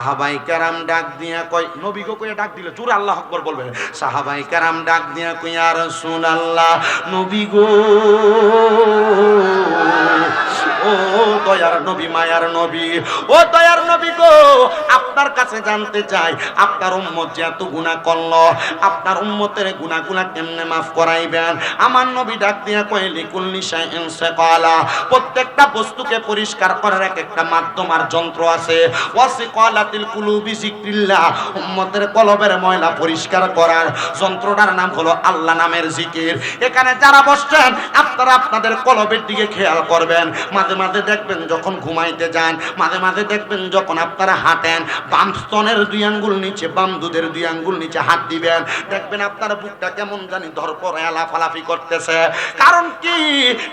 সাহাবাই কারাম ডাক দিয়া কয়, নবী গো কইয়া ডাক দিলে চুর আল্লাহ আকবর বলবে। সাহাবাই কারাম ডাক দিয়া কইয়া আর আল্লাহ নবী গো। দয়ার নবী, মায়ার নবী। ও দয়ার নবী গো, আপনার কাছে জানতে চাই, আপনার উম্মত যে এত গুনাহ করল, আপনার উম্মতের গুনাহ গুনাহ কেমনে মাফ করাইবেন? আমার নবী ডাক দিয়া কয় লিকুল নিশাই ইনসাকালা প্রত্যেকটা বস্তুকে পরিষ্কার করার এক একটা মাধ্যম আর যন্ত্র আছে। ওয়াসিকালাতিল কুলুবি জিক্রিল্লাহ উম্মতের কলবের ময়লা পরিষ্কার করার যন্ত্রটার নাম হলো আল্লাহ নামের জিকির এখানে যারা বসছেন, আপনারা আপনাদের কলবের দিকে খেয়াল করবেন। মাঝে মাঝে দেখবেন যখন ঘুমাইতে যান, মাঝে মাঝে দেখবেন যখন আপনারা হাঁটেন, বাম স্তনের দুই আঙ্গুল নিচে, বাম দুধের দুই আঙ্গুল নিচে হাত দিবেন। দেখবেন আপনার বুকটা কেমন জানি ধরপর লাফালাফি করতেছে। কারণ কি?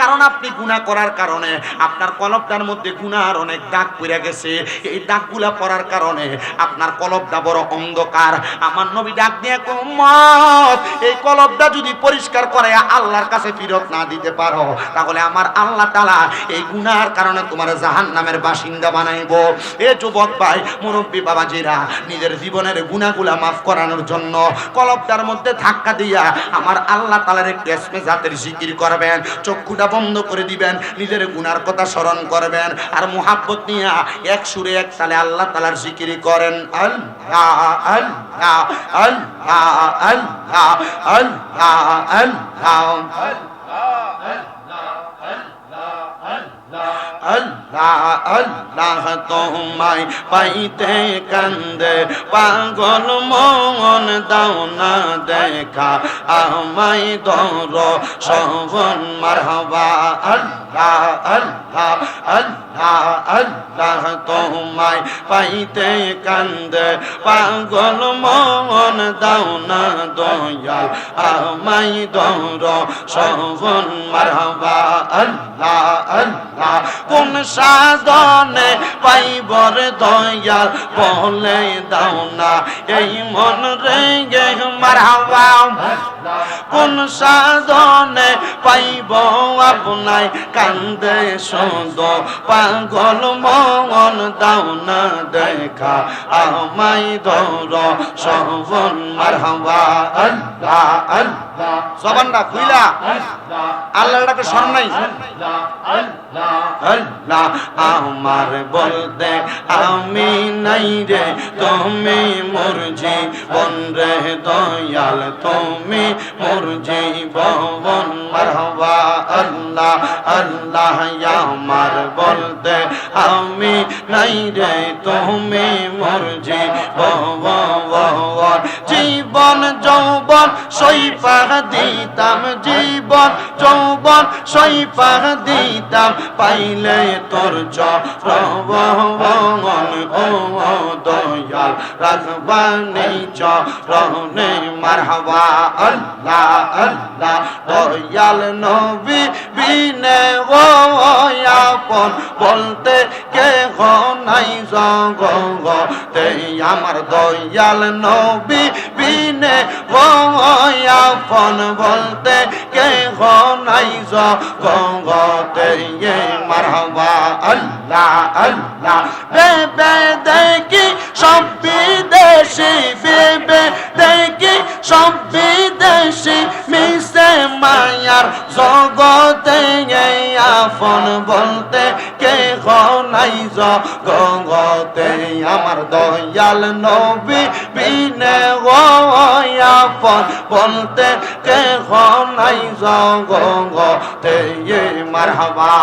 কারণ আপনি গুনাহ করার কারণে আপনার কলবটার মধ্যে গুনার অনেক দাগ পড়ে গেছে। এই দাগগুলা পড়ার কারণে আপনার কলবটা বড় অন্ধকার। আমার নবী ডাক দিয়ে কমত এই কলবটা যদি পরিষ্কার করে আল্লাহর কাছে ফিরত না দিতে পারো, তাহলে আমার আল্লাহ তালা এই গুনার কারণে তোমার জাহান নামের বাসিন্দা বানাইবো এ যুবক ভাই মুরব্বী বাবাজিরা নিজের জীবনের গুনাগুলা মাফ করানোর জন্য কলবটার মধ্যে ধাক্কা দিয়া আমার আল্লাহ তালার একটু এসমে জাতের জিকির করবেন চক্ষুটা বন্ধ করে দিবেন নিজের গুনার কথা স্মরণ করবেন আর মোহাব্বত নিয়ে এক সুরে এক তালে আল্লাহ তালার জিকিরি করেন আল্লাহ আল্লাহ আল্লাহ আল্লাহ আল্লাহ আল্লাহ আল্লাহ আল্লাহ আল্লাহ তোমায় পাইতে কান্দে, পাগল মন দাও না দেখা, আমায় দর সবন মারহাবা। আল্লাহ আল্লাহ আল্লাহ আল্লাহ তোমায় পাইতে কান্দে, পাগল মন দাও না দয়াল, আমায় দর সবন মারহাবা। আল্লাহ আল্লাহ কোন সাধনে পাইবর দয়াল বলে দাও না। এই মন রেগে মারহাবা। কোন সাধনে পাইব আপনাই কান্দে সদ। পাগল মন দাও না দেখা আমাই ধর সবন মারহাবা। আল্লাহ আল্লাহ। খুইলা। স্মরণ নাই? আল্লাহ, আমার বলতে আমি নাই রে, তুমি মোর জীবন রে, দয়াল তুমি মোর জীবন মারহাবা, আল্লাহ আল্লাহ, আমার বলতে আমি নাই রে, তুমি মোর জীবন জীবন, যৌবন সইপা দিতাম জীবন, যৌবন সইপা দিতাম। পাইলে তোর চরণ ও দয়াল রাজবানি চরণে মারহাবা। আল্লাহ আল্লাহ, দয়াল নবী বিনে ও আপন, বলতে কে নাই জগতে আমার দয়াল নবী বিনে আপন বলতে কে নাই জগতে মারহাবা, আল্লাহ আল্লাহ। বেবে দেখি সব বিদেশি বেবে দেখি সব বিদেশি। মিশে মায়ার জগতে আপন বলতে কে নাই জগতে আমার দয়াল নবী বিনে আপন বলতে কে নাই জগতে মারহাবা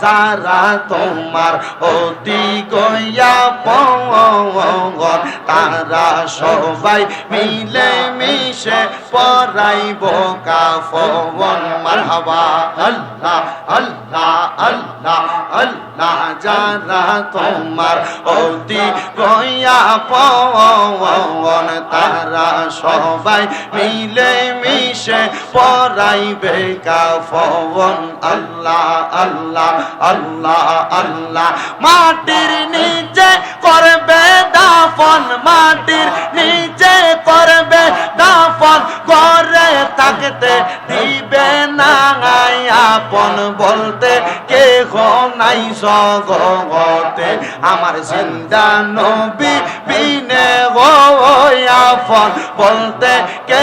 সারা তোমার অতি গয়া পঙ্গন তারা সবাই মিলে মিশে পরাইব কাফন মারহাবা, আল্লাহ আল্লাহ আল্লাহ আল্লাহ, যারা তোমার অতি গয়া পঙ্গন তারা সবাই মিলে মিশে পরাইবে কাফন আল্লাহ আল্লাহ আল্লাহ আল্লাহ। মাটির নিচে করবে দাফন, মাটির নিচে করবে করে থাকতে দিবে না আপন বলতে কে নাই সগতে আমার জিন্দা নবী বিনে আপন বলতে কে